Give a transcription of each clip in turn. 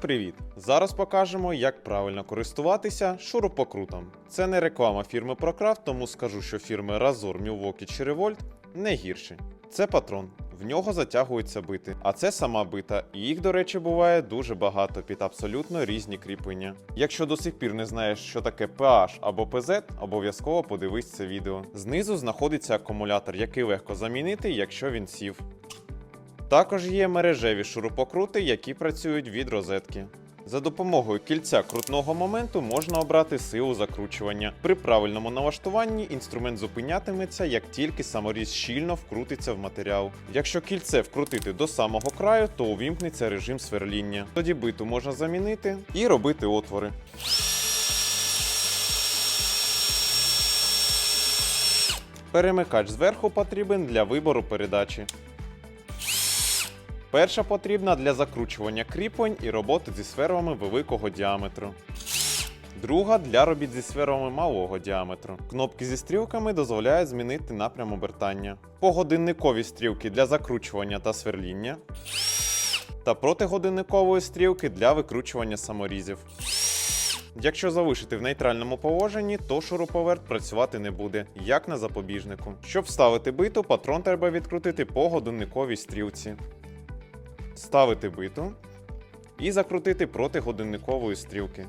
Привіт! Зараз покажемо, як правильно користуватися шурупокрутом. Це не реклама фірми ProCraft, тому скажу, що фірми Razor, Milwaukee чи Revolt не гірші. Це патрон. В нього затягуються бити, а це сама бита, і їх, до речі, буває дуже багато під абсолютно різні кріплення. Якщо до сих пір не знаєш, що таке PH або PZ, обов'язково подивись це відео. Знизу знаходиться акумулятор, який легко замінити, якщо він сів. Також є мережеві шурупокрути, які працюють від розетки. За допомогою кільця крутного моменту можна обрати силу закручування. При правильному налаштуванні інструмент зупинятиметься, як тільки саморіз щільно вкрутиться в матеріал. Якщо кільце вкрутити до самого краю, то увімкнеться режим сверління. Тоді биту можна замінити і робити отвори. Перемикач зверху потрібен для вибору передачі. Перша потрібна для закручування кріплень і роботи зі сферами великого діаметру. Друга для робіт зі сферами малого діаметру. Кнопки зі стрілками дозволяють змінити напрям обертання. Погодинникові стрілки для закручування та сверління. Та протигодинникової стрілки для викручування саморізів. Якщо залишити в нейтральному положенні, то шуруповерт працювати не буде, як на запобіжнику. Щоб вставити биту, патрон треба відкрутити по годинниковій стрілці ставити биту і закрутити проти годинникової стрілки.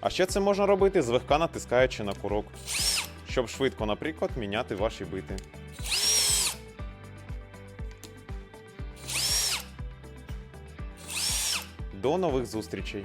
А ще це можна робити злегка натискаючи на курок, щоб швидко, наприклад, міняти ваші бити. До нових зустрічей!